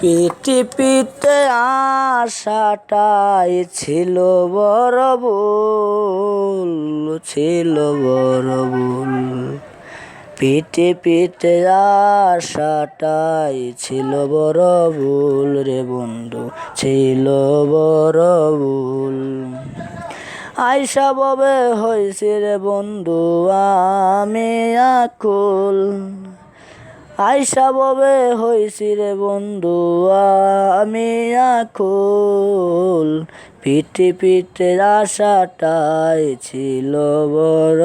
পৃথিবীতে আশাটাই ছিল বড় ভুল, ছিল বড় ভুল। পৃথিবীতে আশাটাই ছিল বড় ভুল রে বন্ধু, ছিল বড় ভুল। ববে হয়েছে রে বন্ধু, আমি আকুল। আইসা ববে হয়েছি রে বন্ধু, আমি আকুল। পিঠে পিঠে আশাটাই ছিল বড়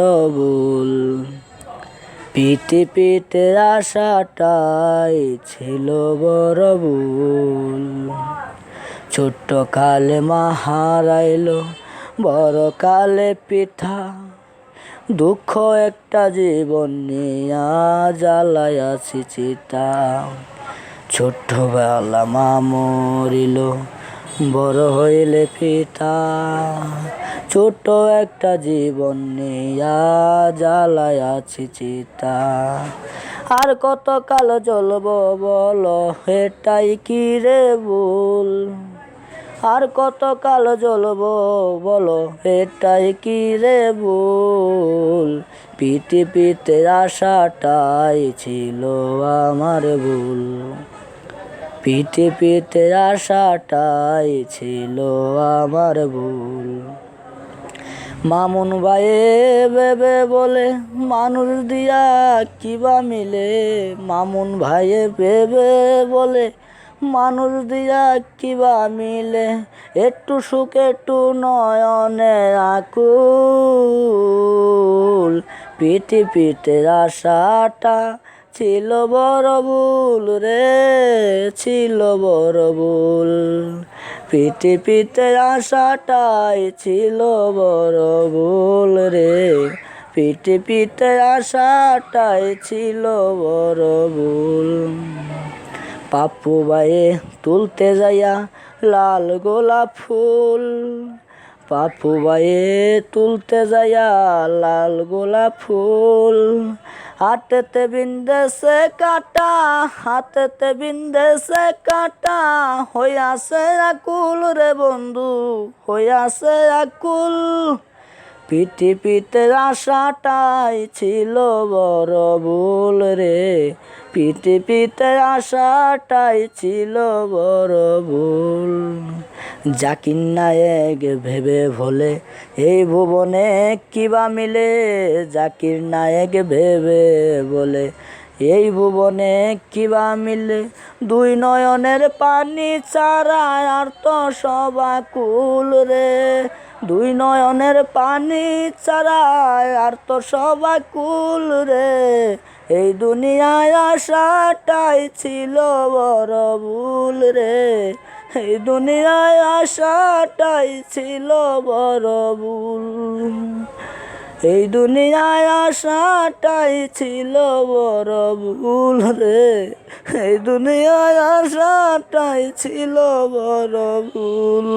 পিঠে পিঠে আশাটাই ছিল বড় ছোট্ট কালে মা হারাইলো, বড় কালে পিঠা দুঃখ একটা জীবন নিয়া জ্বালায় আছি চিতা। ছোট্টবেলা মা মরিল, বড় হইলে পিতা। ছোট্ট একটা জীবন নিয়া জ্বালায় আছি চিতা। আর কত কাল জ্বলব বলো, এটাই কি রে ভুল? আর কত কাল জ্বলব বলো, এটাই কি রে ভুল? পিতে পিতে আশাটাই ছিল আমার ভুল। পিতে পিতে আশাটাই ছিল আমার ভুল। মামুন ভাইয়ে বেবে বলে, মানুষ দিয়া কিবা মিলে? মামুন ভাইয়ে বেবে বলে মানুষ দিয়া কিবা মিলে, একটু সুখ, একটু নয়নে আকুল। পিঠে পিঠে আশাটা ছিল বড় ভুল রে, ছিল বড় ভুল। পিঠে পিঠে আশাটাই ছিল বড় ভুল রে, পিঠে পিঠে আশাটাই ছিল বড় ভুল। পাপ্পু বাইয়ে তুলতে যাইয়া লাল গোলাপ ফুল। পাপ্পু বাইয়ে তুলতে যাইয়া লাল গোলাপ ফুল। হাতেতে বিন্দেছে কাটা, হাতেতে বিন্দেছে কাটা, হইয়াছে আকুল রে বন্ধু, হইয়াছে আকুল। পিঠে আশাটাই ছিল বড় ভুল রে। পিঠে আশাটাই ছিল বড় ভুল। জাকির নায়ক ভেবে ভোলে, এই ভুবনে কিবা মিলে? জাকির নায়ক ভেবে বলে, এই ভুবনে কিবা মিলে? দুই নয়নের পানি ছাড়া আর তো সবাকুল রে। দুই নয়নের পানি ছাড়া আর তো সবাকুল রে। এই দুনিয়ায় আশাটাই ছিল বড় ভুল রে। এই দুনিয়ায় আশাটাই ছিল বড় ভুল। এই দুনিয়ায় আশাটাই ছিল বড় ভুল রে। এই দুনিয়ায় আশাটাই ছিল বড় ভুল।